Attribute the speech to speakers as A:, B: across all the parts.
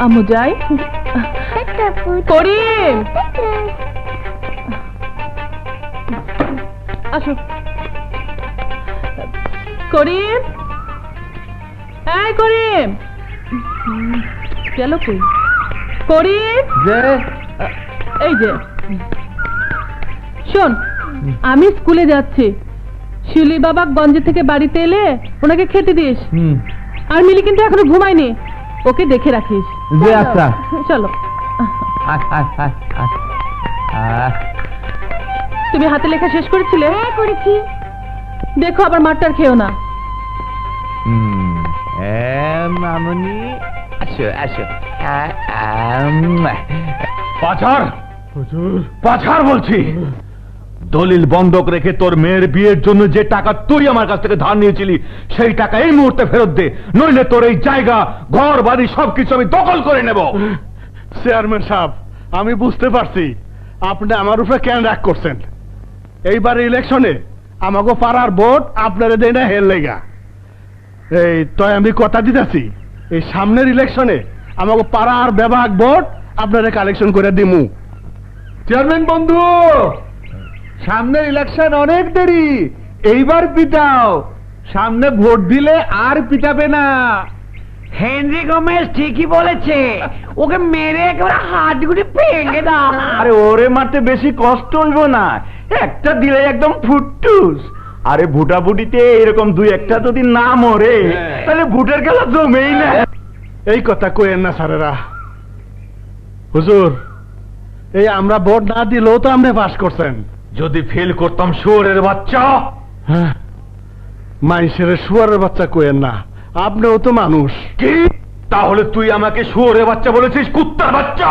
A: আম্মু যাই। করিম! আসো। করিম! এই করিম! গেল কই? করিম!
B: যে।
A: এই যে। শোন আমি স্কুলে যাচ্ছি। শিউলি বাবা গঞ্জে থেকে বাড়িতে এলে ওনাকে খেতে দিস। আর মিলি কিন্তু এখনও ঘুমায়নি। ওকে দেখে রাখিস।
B: যে আচ্ছা
A: চলো। তুমি হাতে লেখা শেষ করেছিলে? হ্যাঁ করেছি। দেখো আবার মারটার খেও না।
B: মামুনি। আসো আসো।
C: পাচার? পাচার বলছি। দলিল বন্ধক রেখে তোর মেয়ের বিয়ের জন্য যে টাকা তুই আমার কাছ থেকে ধার নিয়েছিলি, সেই টাকা এই মুহূর্তে ফেরত দে। নইলে তোর এই জায়গা, ঘর, বাড়ি, সবকিছু আমি দখল করে নেব।
D: চেয়ারম্যান সাহেব, আমি বুঝতে পারছি। আপনি আমার উপরে কেন রাগ করছেন? এইবার ইলেকশনে আমাকে পাড়ার ভোট আপনারা দেয় না হের লেগা। এই, তাই আমি কথা দিতেছি, এই সামনের ইলেকশনে আমাকে পাড়ার বিভাগ ভোট আপনারা কালেকশন করে দিমু।
B: চেয়ারম্যান বন্ধু! সামনের ইলেকশন অনেক দেরি। এইবার পিটাও। সামনে ভোট দিলে আর পিটাবে না।
E: হেনরি গোমেজ ঠিকই বলেছে। ওকে মেরে একেবারে হাতগুলি ভেঙে দাও।
C: আরে ওরে মারতে বেশি কষ্ট হইব না। একটা দিলে একদম ফুটটুস। আরে ভুটাভুটিতে এরকম দুই একটা যদি না মরে তাহলে ভুটের খেলা জমেই না।
D: এই কথা কইেন না স্যারেরা। হুজুর এই আমরা ভোট না দিলেও তো আপনি পাস করছেন।
C: যদি ফেল করতাম শুয়োরের বাচ্চা।
D: হ্যাঁ মাইসের শুয়ারের বাচ্চা কইেন না আপনিও তো মানুষ।
C: কি? তাহলে তুই আমাকে শুয়োরের বাচ্চা বলেছিস কুত্তার বাচ্চা?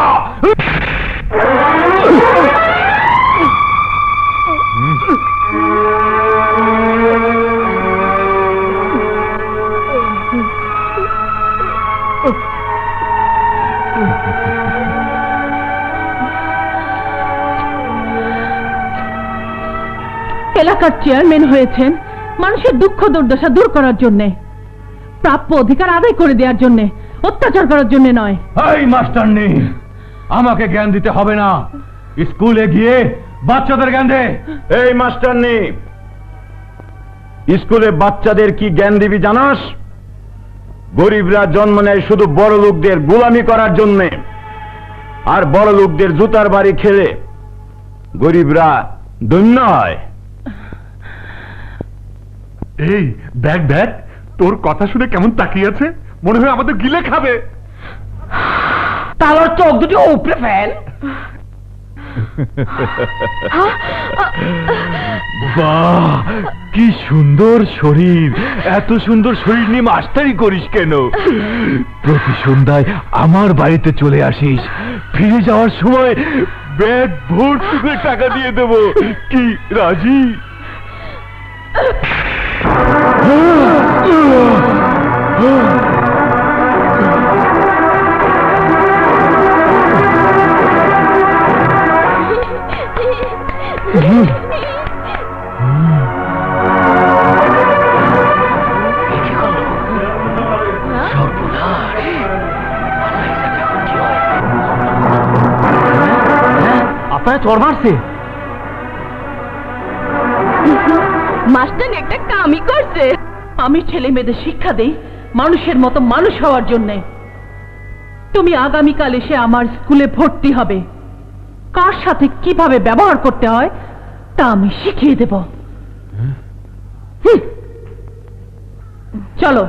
A: এলাকার চেয়ারম্যান হয়েছেন মানুষের দুঃখ দুর্দশা দূর করার জন্য প্রাপ্য অধিকার আদায় করে দেওয়ার জন্য অত্যাচার করার জন্য নয়।
C: এই মাস্টার নেই আমাকে জ্ঞান দিতে হবে না। স্কুলে গিয়ে বাচ্চাদের জ্ঞান দে। এই মাস্টার নেই স্কুলে বাচ্চাদের কি জ্ঞান দিবি জানাস? গরিবরা জন্ম নেয় শুধু বড় লোকদের গোলামি করার জন্য আর বড় লোকদের জুতার বাড়ি খেলে গরিবরা ধন্য হয়।
D: এই দেখ দেখ তোর কথা শুনে কেমন তাকিয়ে আছে? মনে হয় আমাদের গিলে খাবে।
E: তাহলে চোখ দুটি উপরে ফেল।
C: বাহ কি সুন্দর শরীর। এত সুন্দর শরীর নিয়ে মাস্টারি করিস কেন? প্রতি সন্ধ্যায় আমার বাড়িতে চলে আসিস। ফিরে যাওয়ার সময় ব্যাগ ভর্তি করে টাকা দিয়ে দেব। কি রাজি?
B: আপনারা চর
A: মাস্টার একটা কামই করছে। আমি ছেলে মেয়েদের শিক্ষা দেই, মানুষের মতো মানুষ হওয়ার জন্য। তুমি আগামীকাল এসে আমার স্কুলে ভর্তি হবে। কার সাথে কীভাবে ব্যবহার করতে হয় তা আমি শিখিয়ে দেব। চলো